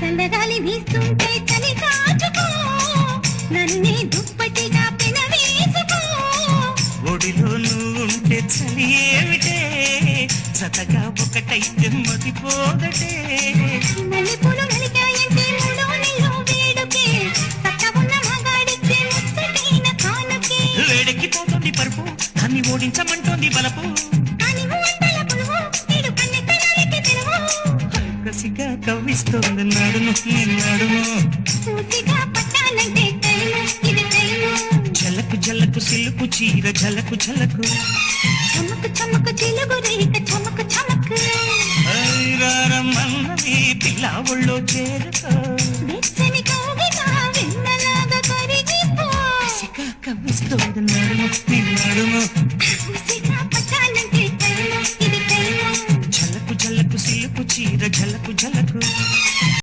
చల్లగాలి వీస్తుంటే చలి కాచుకో. నన్నే దుప్పటిగా పెనవేసుకో. ఒడిలో నువ్వుంటే చలి ఏమిటే? జతగా ఒకటైతే మతిపోదటే. మల్లెపూలు నలిగాయంటే మూడో నెలలో వేడుకే. చక్క ఉన్న మగాడిచ్చే ముచ్చటైన కానుకే. వేడెక్కిపోతుంది పరుపు దాన్ని ఓడించమంటోంది బలపు. కసిగా కవ్విస్తోంది నడుము నడుము జలకు జలకు చీర జలకు జలకు చమకు చమకు తెలుగు రేఖ చమకు చమకు. రమ్మన్నది ఒళ్ళో చేరుకో. కవ్విస్తోంది చీర ఝలకు ఝలకు.